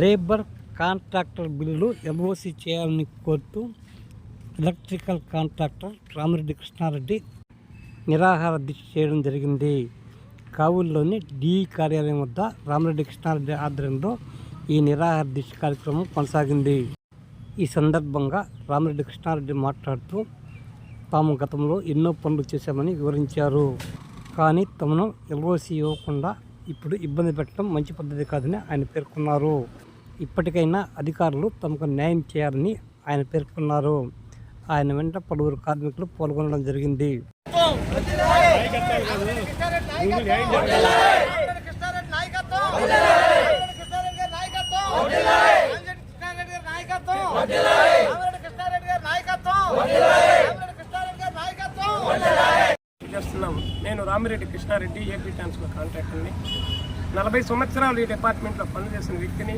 Labour contractor బిల్లులు MOC చేయాలని కోరుతూ ఎలక్ట్రికల్ కాంట్రాక్టర్ రామిరెడ్డి కృష్ణారెడ్డి నిరాహార దీక్ష చేయడం జరిగింది. కావుల్లోని డిఈ కార్యాలయం వద్ద రామిరెడ్డి కృష్ణారెడ్డి ఆధ్వర్యంలో ఈ నిరాహార దీక్ష కార్యక్రమం కొనసాగింది. ఈ సందర్భంగా రామిరెడ్డి కృష్ణారెడ్డి మాట్లాడుతూ తాము గతంలో ఎన్నో పనులు చేశామని వివరించారు. కానీ తమను ఎల్ఓసి ఇవ్వకుండా ఇప్పుడు ఇబ్బంది పెట్టడం మంచి పద్ధతి కాదని ఆయన పేర్కొన్నారు. ఇప్పటికైనా అధికారులు తమకు న్యాయం చేయాలని ఆయన పేర్కొన్నారు. ఆయన వెంట పలువురు కార్మికులు పాల్గొనడం జరిగింది. చేస్తున్నాం నేను రామిరెడ్డి కృష్ణారెడ్డి ఏపీ ట్రాన్స్ఫర్ కాంట్రాక్టర్ని. నలభై సంవత్సరాలు ఈ డిపార్ట్మెంట్లో పనిచేసిన వ్యక్తిని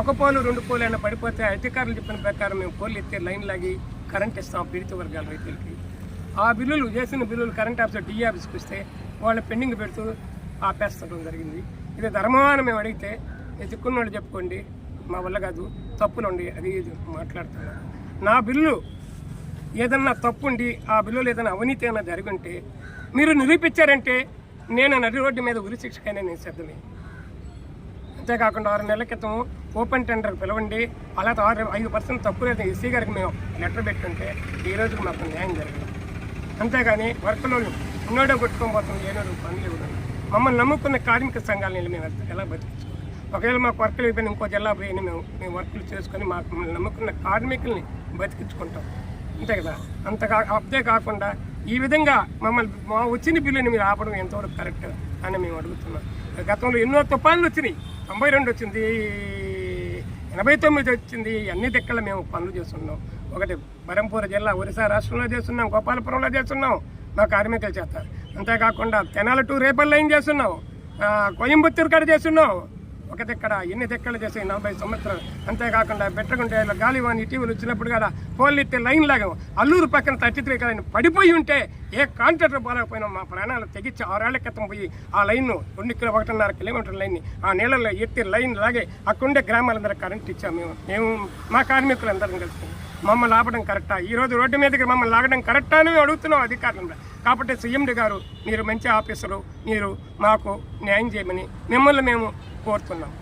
ఒక పోలు రెండు పోలు అయినా పడిపోతే అధికారులు చెప్పిన ప్రకారం మేము పోలు ఎత్తే లైన్ లాగి కరెంట్ ఇస్తాం పీడిత వర్గాల రైతులకి. ఆ బిల్లులు చేసిన బిల్లులు కరెంట్ ఆఫీస్ డి ఆఫీస్కి వస్తే వాళ్ళు పెండింగ్ పెడుతూ ఆపేస్తడం జరిగింది. ఇది ధర్మమానం మేము అడిగితే ఎత్తుకున్న వాళ్ళు చెప్పుకోండి మా వల్ల కాదు తప్పులుండి అది ఇది మాట్లాడుతున్నారు నా బిల్లు ఏదన్నా తప్పుండి ఆ బిల్లులు ఏదైనా అవినీతి అయినా జరిగి ఉంటే మీరు నిరూపించారంటే నేను నడి రోడ్డు మీద ఉరి శిక్షకైనా నేను సిద్ధమే. అంతేకాకుండా ఆరు నెలల క్రితం ఓపెన్ టెండర్ పిలవండి అలా ఆరు ఐదు పర్సెంట్ తక్కువ లేదు. ఎస్సీ గారికి మేము లెటర్ పెట్టుంటే ఈ రోజుకి మాకు న్యాయం జరిగింది. అంతేగాని వర్క్లో ఉన్నోడే కొట్టుకొని పోతుంది ఏనో పనులు ఇవ్వడం. మమ్మల్ని నమ్ముకున్న కార్మిక సంఘాలని మేము ఎలా బతికించుకోవాలి? ఒకవేళ మాకు వర్క్లు అయిపోయిన ఇంకో జిల్లా పోయి మేము మేము వర్క్లు చేసుకొని మాకు మమ్మల్ని నమ్ముకున్న కార్మికుల్ని బతికించుకుంటాం. అంతే కదా? అంతగా అంతే కాకుండా ఈ విధంగా మమ్మల్ని మా వచ్చిన బిల్లుని మీరు ఆపడం ఎంతవరకు కరెక్ట్ అని మేము అడుగుతున్నాం. గతంలో ఎన్నో తుఫాన్లు వచ్చినాయి. తొంభై రెండు వచ్చింది ఎనభై తొమ్మిది వచ్చింది అన్ని దిక్కల మేము పనులు చేస్తున్నాం. ఒకటి బరంపూర్ జిల్లా ఒరిస్సా రాష్ట్రంలో చేస్తున్నాం గోపాలపురంలో చేస్తున్నాం మా కార్మికులు చేస్తారు. అంతేకాకుండా తెనాల టు రేపల్ లైన్ చేస్తున్నాం కోయంబత్తూరు కాడ చేస్తున్నాం ఒక దిక్కడ ఎన్ని దిక్కలు చేసాయి నలభై సంవత్సరాలు? అంతేకాకుండా బెట్టకుంటే గాలివాణి ఇటీవల వచ్చినప్పుడు కదా పోల్ ఎత్తే లైన్ లాగా అల్లూరు పక్కన థర్టీ త్రీ కదా పడిపోయి ఉంటే ఏ కాంట్రాక్టర్ పోలేకపోయినా మా ప్రాణాలు తెగించి ఆరేళ్ళ క్రితం పోయి ఆ లైన్ రెండు కిలో ఒకటిన్నర కిలోమీటర్ లైన్ని ఆ నీళ్ళలో ఎత్తి లైన్ లాగే అక్కడుండే గ్రామాలందరూ కరెంట్ ఇచ్చాము మేము. మేము మా కార్మికులు అందరం కలిసి మమ్మల్ని ఆపడం కరెక్టా? ఈ రోజు రోడ్డు మీదకి మమ్మల్ని లాగడం కరెక్టా అని అడుగుతున్నాం అధికారులను కాబట్టి సీఎండి గారు మీరు మంచి ఆఫీసరు మీరు మాకు న్యాయం చేయమని మిమ్మల్ని మేము కోరుతున్నాం